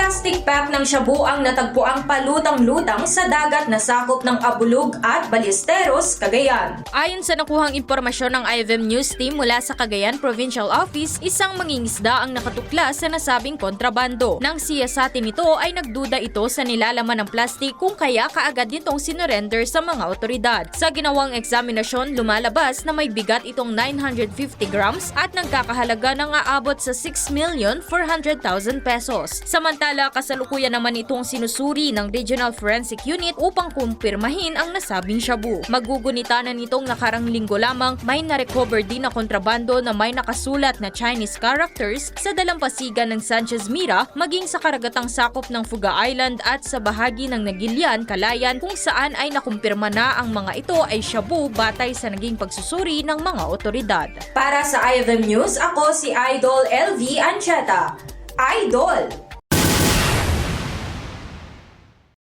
plastic pack ng shabu ang natagpuang palutang-lutang sa dagat na sakop ng Abulug at Ballesteros, Cagayan. Ayon sa nakuhang impormasyon ng IFM News Team mula sa Cagayan Provincial Office, isang mangingisda ang nakatuklas sa nasabing kontrabando. Nang siyasatin nito ay nagduda ito sa nilalaman ng plastic kung kaya kaagad nitong sinurrender sa mga otoridad. Sa ginawang eksaminasyon, lumalabas na may bigat itong 950 grams at nagkakahalaga ng aabot sa 6,400,000 pesos. Samantala, kasalukuyan naman itong sinusuri ng Regional Forensic Unit upang kumpirmahin ang nasabing shabu. Magugunita na nitong nakarang linggo lamang may na-recover din na kontrabando na may nakasulat na Chinese characters sa dalampasigan ng Sanchez Mira maging sa karagatang sakop ng Fuga Island at sa bahagi ng Nagilian, Kalayan kung saan ay nakumpirma na ang mga ito ay shabu batay sa naging pagsusuri ng mga otoridad. Para sa IFM News, ako si Idol LV Ancheta. Idol!